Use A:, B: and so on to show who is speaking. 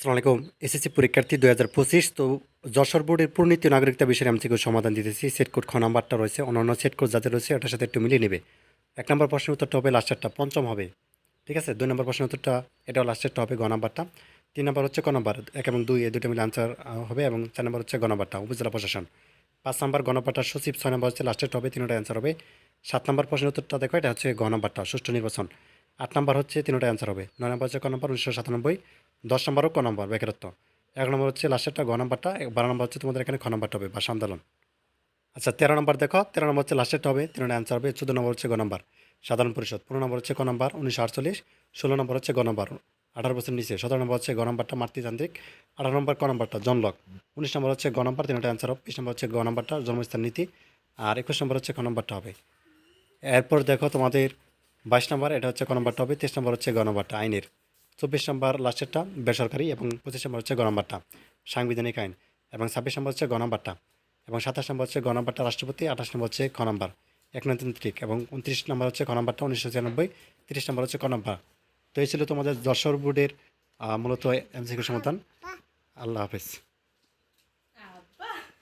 A: আসসালামু আলাইকুম। এসএসসি পরীক্ষার্থী দুই হাজার পঁচিশ, তো যশোর বোর্ডের পূর্ণীতি নাগরিকতা বিষয়ে এমসিকিউ সমাধান দিতেছি। সেট কোড খ নাম্বারটা রয়েছে, অন্যান্য সেট কোড যাতে রয়েছে ওটার সাথে একটু মিলিয়ে নেবে। এক নম্বর প্রশ্নের উত্তরটা হবে লাস্টেরটা পঞ্চম হবে। ঠিক আছে? দুই নম্বর প্রশ্নের উত্তরটা, এটাও লাস্টেরটা হবে গ নাম্বারটা। তিন নম্বর হচ্ছে ক নম্বর, এক এবং দুই, এই দুটো মিলে আনসার হবে এবং চার নম্বর হচ্ছে গ উপজেলা প্রশাসন। পাঁচ নম্বর গণপাটার সচিব, ছয় নম্বর হচ্ছে লাস্টেরটা হবে, তিনটা অ্যান্সার হবে। সাত নম্বর প্রশ্নের উত্তরটা দেখো, এটা হচ্ছে গ নাম্বারটা, সুষ্ঠু নির্বাচন। আট নম্বর হচ্ছে তিনটা অ্যান্সার হবে। নয় নম্বর হচ্ছে ক নম্বর, উনিশশো সাতানব্বই। দশ নম্বরও ক নম্বর বেকারত্ব এক নম্বর হচ্ছে লাস্টেরটা গ নম্বরটা বারো নম্বর হচ্ছে তোমাদের এখানে খ নম্বরটা হবে ভাষা আন্দোলন আচ্ছা তেরো নম্বর দেখো তেরো নম্বর হচ্ছে লাস্টেরটা হবে তিনটা অ্যান্সার হবে চোদ্দ নম্বর হচ্ছে গ নম্বর সাধারণ পরিষদ পনেরো নম্বর হচ্ছে ক নম্বর উনিশশো আটচল্লিশ ষোলো নম্বর হচ্ছে গ নম্বর আঠারো বছর নিচে সতেরো নম্বর হচ্ছে গ নম্বরটা মাতৃতান্ত্রিক আঠারো নম্বর ক নম্বরটা জনলক উনিশ নম্বর হচ্ছে গ নম্বর তিনটা অ্যান্সার হবে বিশ নম্বর হচ্ছে গ নম্বরটা জন্মস্থান নীতি আর একুশ নম্বর হচ্ছে ক নম্বরটা হবে এরপর দেখো তোমাদের বাইশ নম্বর এটা হচ্ছে ক নম্বরটা হবে তেইশ নম্বর হচ্ছে গ নম্বরটা আইনের চব্বিশ নম্বর লাস্টেরটা বেসরকারি এবং পঁচিশ নম্বর হচ্ছে গ নম্বরটা সাংবিধানিক আইন। এবং ছাব্বিশ নম্বর হচ্ছে গ নম্বরটা এবং সাতাশ নম্বর হচ্ছে গ নম্বরটা রাষ্ট্রপতি, আঠাশ নম্বর হচ্ছে খ এক একনান্ত্রিক এবং উনত্রিশ নম্বর হচ্ছে খ নম্বরটা উনিশশো ছিয়ানব্বই, তিরিশ নম্বর হচ্ছে ক তো এই ছিল তোমাদের যশোর বোর্ডের মূলত এমসিকিউ সমাধান। আল্লাহ হাফেজ।